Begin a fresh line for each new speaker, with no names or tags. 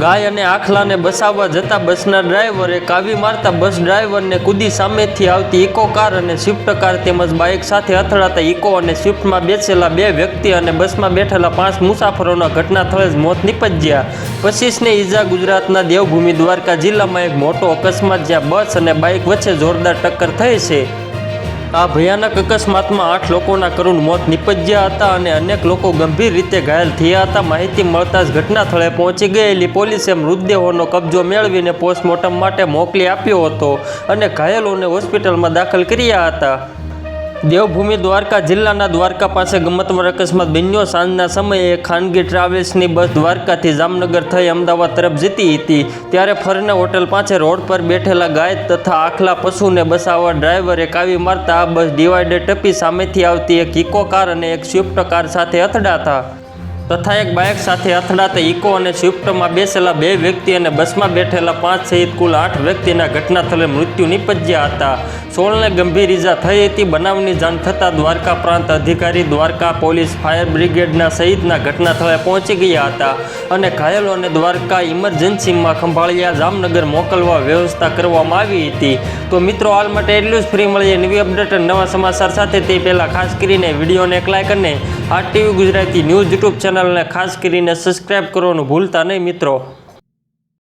ગાય અને આખલાને બસાવવા જતા બસના ડ્રાઈવરે કાવી મારતા બસ ડ્રાઈવરને કૂદી સામેથી આવતી ઇકો કાર અને સ્વિફ્ટ કાર તેમજ બાઇક સાથે અથડાતા ઇકો અને સ્વિફ્ટમાં બેસેલા બે વ્યક્તિ અને બસમાં બેઠેલા પાંચ મુસાફરોના ઘટના સ્થળે જ મોત નીપજ્યા. પચીસને ઈજા ગુજરાતના દેવભૂમિ દ્વારકા જિલ્લામાં એક મોટો અકસ્માત જ્યાં બસ અને બાઇક વચ્ચે જોરદાર ટક્કર થઈ છે. આ ભયાનક અકસ્માતમાં આઠ લોકોના કરુણ મોત નિપજ્યા હતા અને અનેક લોકો ગંભીર રીતે ઘાયલ થયા હતા. માહિતી મળતા જ ઘટના સ્થળે પહોંચી ગયેલી પોલીસે મૃતદેહોનો કબજો મેળવીને પોસ્ટમોર્ટમ માટે મોકલી આપ્યો હતો અને ઘાયલોને હોસ્પિટલમાં દાખલ કર્યા હતા. દેવભૂમિ દ્વારકા જિલ્લાના દ્વારકા પાસે ગમતવાર અકસ્માત બન્યો. સાંજના સમયે ખાનગી ટ્રાવેલ્સની બસ દ્વારકાથી જામનગર થઈ અમદાવાદ તરફ જતી હતી. ત્યારે ફરને હોટલ પાસે રોડ પર બેઠેલા ગાય તથા આખલા પશુને બસાવવા ડ્રાઈવરે કાવી મારતા આ બસ ડિવાઈડર ટપી સામેથી આવતી એક ઇકો કાર અને એક સ્વિફ્ટ કાર સાથે અથડાતા તથા એક બાઇક સાથે અથડાતા ઇકો અને સ્વિફ્ટમાં બેસેલા બે વ્યક્તિ અને બસમાં બેઠેલા પાંચ સહિત કુલ આઠ વ્યક્તિના ઘટના સ્થળે મૃત્યુ નિપજ્યા હતા. સોળને ગંભીર ઈજા થઈ હતી. બનાવની જાણ થતાં દ્વારકા પ્રાંત અધિકારી, દ્વારકા પોલીસ, ફાયર બ્રિગેડના સહિતના ઘટના સ્થળે પહોંચી ગયા હતા અને ઘાયલોને દ્વારકા ઇમરજન્સીમાં ખંભાળિયા જામનગર મોકલવા વ્યવસ્થા કરવામાં આવી હતી. તો મિત્રો, હાલ માટે એટલું જ. ફ્રી મળીએ નવી અપડેટ નવા સમાચાર સાથે. તે પહેલાં ખાસ કરીને વિડીયોને એક લાઇક અને આ ટીવી ગુજરાતી ન્યૂઝ યુટ્યુબ ચેનલને ખાસ કરીને સબસ્ક્રાઈબ કરવાનું ભૂલતા નહીં મિત્રો.